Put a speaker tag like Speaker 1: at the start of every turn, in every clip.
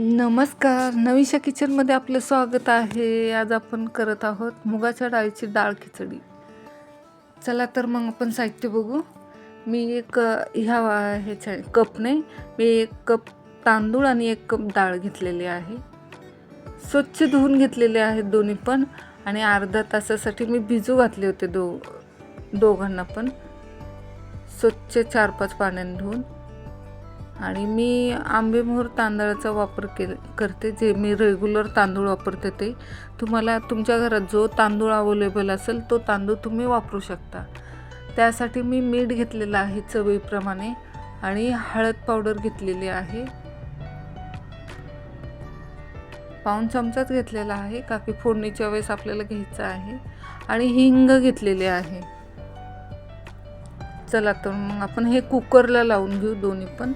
Speaker 1: नमस्कार. नवीशा किचनमध्ये आपलं स्वागत आहे. आज आपण करत आहोत मुगाच्या डाळीची डाळ खिचडी. चला तर मग आपण साहित्य बघू. मी एक ह्या ह्याच्या ह्याच्या कपने मी एक कप तांदूळ आणि एक कप डाळ घेतलेली आहे. स्वच्छ धुवून घेतलेले आहेत दोन्ही पण आणि अर्धा तासासाठी मी भिजू घातले होते दो दोघांना पण. स्वच्छ चार पाच पाण्याने धुवून. आणि मी आंबेमोहर तांदळाचा वापर केल करते जे मी रेग्युलर तांदूळ वापरते ते. तुम्हाला तुमच्या घरात जो तांदूळ अवेलेबल असेल तो तांदूळ तुम्ही वापरू शकता. त्यासाठी मी मीठ घेतलेलं आहे चवीप्रमाणे आणि हळद पावडर घेतलेली आहे. पाऊण चमचाच घेतलेला आहे काकी फोडणीच्या वेळेस आपल्याला घ्यायचं आहे. आणि हिंग घेतलेले आहे. चला तर मग आपण हे कुकरला लावून घेऊ दोन्ही पण.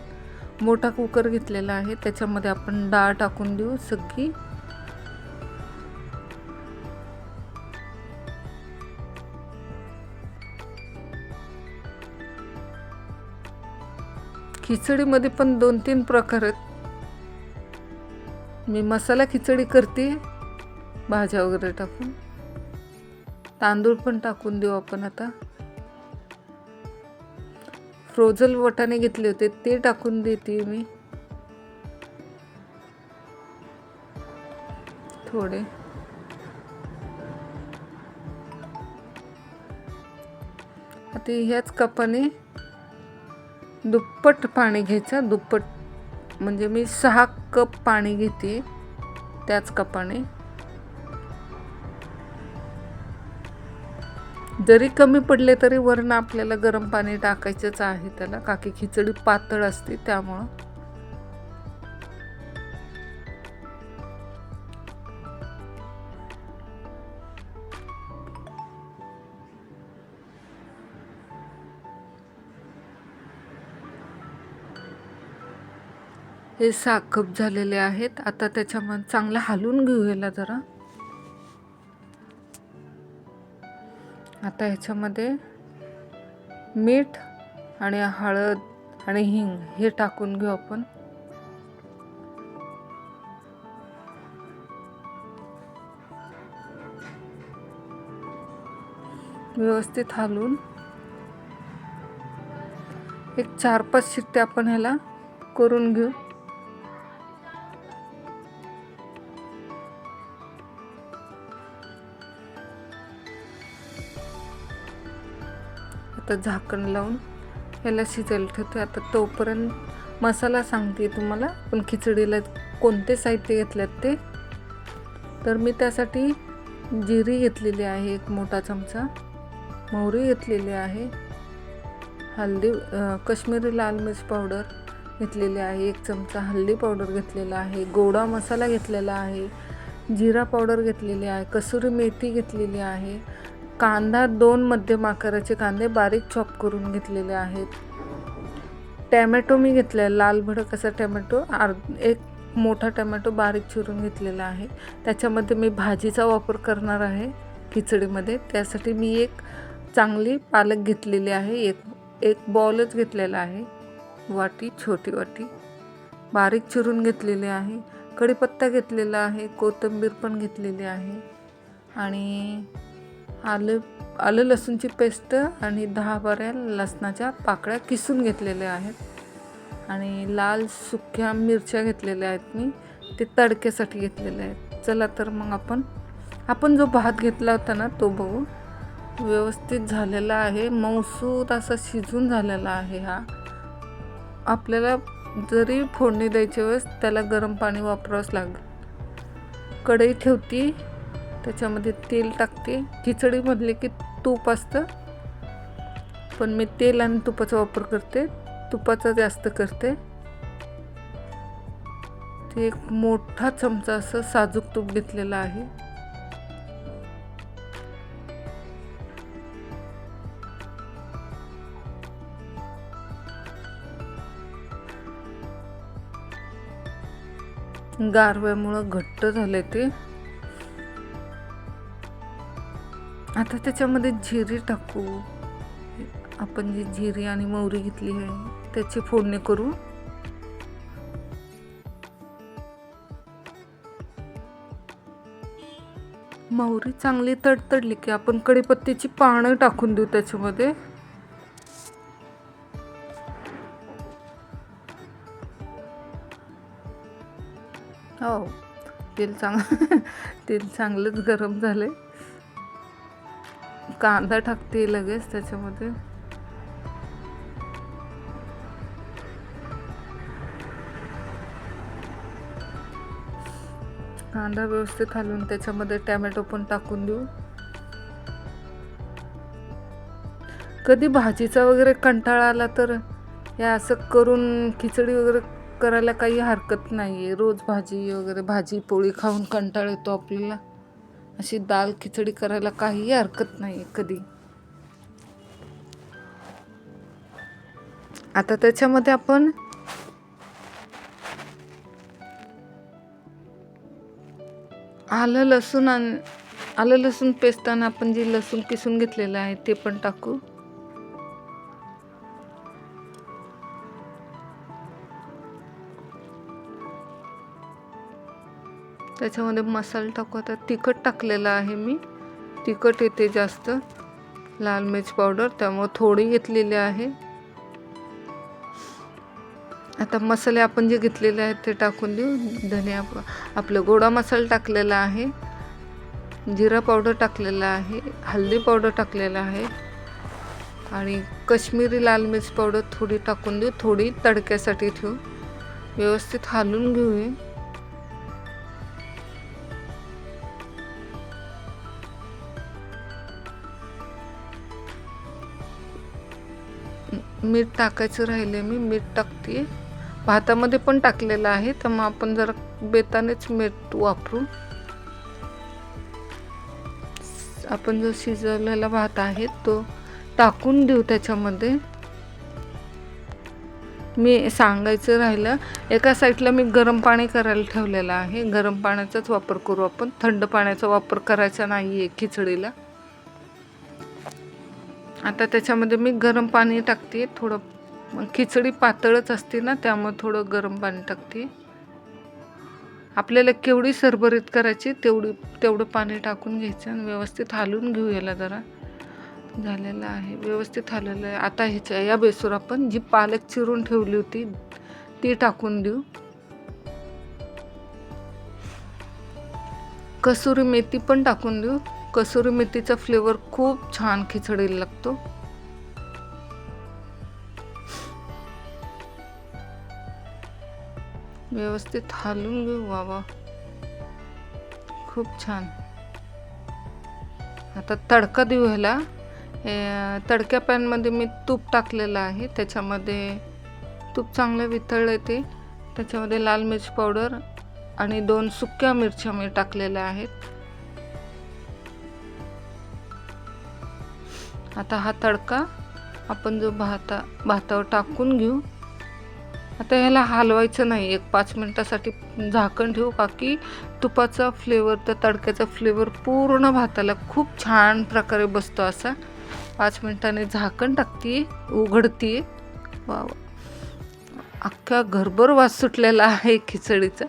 Speaker 1: मोठा कुकर घेतलेला आहे. त्याच्यामध्ये आपण डाळ टाकून देऊ सगळी. खिचडीमध्ये पण दोन तीन प्रकार आहेत. मी मसाला खिचडी करते. भाज्या वगैरे टाकून. तांदूळ पण टाकून देऊ आपण आता. फ्रोझल वटाणे घेतले होते ते टाकून देते मी. थोडे. आता ह्याच कपाने दुप्पट पाणी घ्यायचं. दुप्पट म्हणजे मी सहा कप पाणी घेते त्याच कपाने. जरी कमी पडले तरी वरण आपल्याला गरम पाणी टाकायचंच आहे त्याला. काकी खिचडी पातळ असते त्यामुळं. हे साखप झालेले आहेत. आता त्याच्यामध्ये चांगलं हालून घेऊयाला जरा. आता ह्याच्यामध्ये मीठ आणि हळद आणि हिंग हे टाकून घेऊ आपण. व्यवस्थित हलवून एक चार पाच शिट्टे आपण ह्याला करून घेऊ. आता झाकण लावून याला शिजायला ठेवते आता तोपर्यंत मसाला सांगते तुम्हाला पण खिचडीला कोणते साहित्य घेतल्यात ते. तर मी त्यासाठी जिरी घेतलेली आहे एक मोठा चमचा. मोहरी घेतलेली आहे. हल्दी कश्मीरी लाल मिर्च पावडर घेतलेली आहे एक चमचा हल्दी पावडर घेतलेला आहे गोडा मसाला घेतलेला आहे जिरा पावडर घेतलेली आहे कसुरी मेथी घेतलेली आहे कांदा दोन मध्यम आकाराचे कांदे बारीक चॉप करून घेतलेले आहेत. टॅमॅटो मी घेतला आहे लाल भडक असा टॅमॅटो अर्ध एक मोठा टॅमॅटो बारीक चिरून घेतलेला आहे. त्याच्यामध्ये मी भाजीचा वापर करणार आहे खिचडीमध्ये. त्यासाठी मी एक चांगली पालक घेतलेली आहे. एक एक बॉलच घेतलेला आहे. वाटी छोटी वाटी. बारीक चिरून घेतलेली आहे. कढीपत्ता घेतलेला आहे. कोथिंबीर पण घेतलेली आहे. आणि आलं आलं लसूणची पेस्ट आणि दहा बऱ्या लसणाच्या पाकळ्या किसून घेतलेल्या आहेत. आणि लाल सुक्या मिरच्या घेतलेल्या आहेत मी. ते तडक्यासाठी घेतलेल्या आहेत. चला तर मग आपण आपण जो भात घेतला होता ना तो बघू. व्यवस्थित झालेला आहे. मौसूद असा शिजून झालेला आहे हा. आपल्याला जरी फोडणी द्यायच्या वेळेस त्याला गरम पाणी वापरावंच लागेल. कढई ठेवती. त्याच्यामध्ये तेल टाकते. खिचडी म्हणले की तूप असतं. पण मी तेल आणि तुपाचा वापर करते. तुपाचा जास्त करते. ते एक मोठा चमचा असं साजूक तूप घेतलेला आहे. गारव्यामुळं घट्ट झाले ते. आता त्याच्यामध्ये जिरे टाकू. आपण जी जिरे आणि मोहरी घेतली आहे त्याची फोडणी करू. मोहरी चांगली तडतडली की आपण कडीपत्तीची पानं टाकून देऊ त्याच्यामध्ये. हो तेल चांग तेल चांगलंच गरम झालं आहे कांदा टाकते लगेच त्याच्यामध्ये. कांदा व्यवस्थित घालून त्याच्यामध्ये टॅमॅटो पण टाकून देऊ. कधी भाजीचा वगैरे कंटाळा आला तर हे असं करून खिचडी वगैरे करायला काही हरकत नाही आहे रोज भाजी वगैरे भाजी पोळी खाऊन कंटाळ येतो आपल्याला. अशी दाल खिचडी करायला काहीही हरकत नाही आहे कधी. आता त्याच्यामध्ये आपण आलं लसूण आणि आलं लसूण पेस्ट आणि आपण जे लसूण किसून घेतलेलं आहे ते पण टाकू. त्याच्यामध्ये मसाला टाकू. आता तिखट टाकलेलं आहे मी. तिखट येते जास्त. लाल मिर्च पावडर त्यामुळं थोडी घेतलेली आहे. आता मसाले आपण जे घेतलेले आहेत ते टाकून देऊ. धनिया आपलं गोडा मसाला टाकलेला आहे. जिरा पावडर टाकलेला आहे. हळदी पावडर टाकलेला आहे. आणि कश्मीरी लाल मिर्च पावडर थोडी टाकून देऊ. थोडी तडक्यासाठी ठेवू. व्यवस्थित हालून घेऊया. मीठ टाकायचं राहिले मी मीठ टाकते. भातामध्ये पण टाकलेलं आहे तर मग आपण जरा बेतानेच मीठ वापरू आपण जो शिजवलेला भात आहे तो टाकून देऊ त्याच्यामध्ये. मी सांगायचं राहिलं एका साईडला मी गरम पाणी करायला ठेवलेलं आहे. गरम पाण्याचाच वापर करू आपण. थंड पाण्याचा वापर करायचा नाही आहे खिचडीला. आता त्याच्यामध्ये मी गरम पाणी टाकते. थोडं खिचडी पातळच असते ना त्यामुळे थोडं गरम पाणी टाकते. आपल्याला केवढी सरभरीत करायची तेवढी तेवढं पाणी टाकून घ्यायचं आणि व्यवस्थित हालून घेऊ याला जरा. झालेलं आहे व्यवस्थित हालेलं आहे. आता ह्याच्या या बेसूर आपण जी पालक चिरून ठेवली होती ती टाकून देऊ. कसुरी मेथी पण टाकून देऊ. कसुरी मेथीचा फ्लेवर खूप छान खिचडीला लागतो. व्यवस्थित हालून घेऊ वावा खूप छान. आता तडका देऊ ह्याला. तडक्या पॅनमध्ये मी तूप टाकलेलं आहे. त्याच्यामध्ये तूप चांगलं वितळलं ते. त्याच्यामध्ये लाल मिरची पावडर आणि दोन सुक्या मिरच्या मी टाकलेल्या आहेत. आता हा तडका आपण जो भाता भातावर टाकून घेऊ. आता ह्याला हलवायचं नाही. एक पाच मिनटासाठी झाकण ठेवू का की तुपाचा फ्लेवर तर तडक्याचा फ्लेवर पूर्ण भाताला खूप छान प्रकारे बसतो असा. पाच मिनटाने झाकण टाकते उघडते वा अख्ख्या घरभर वास सुटलेला आहे खिचडीचा.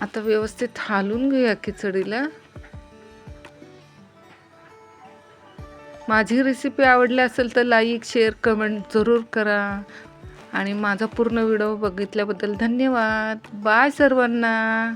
Speaker 1: आता व्यवस्थित हालून घेऊया खिचडीला. माझी रेसिपी आवडली असेल तर लाईक शेअर कमेंट जरूर करा. आणि माझा पूर्ण व्हिडिओ बघितल्याबद्दल धन्यवाद. बाय सर्वांना.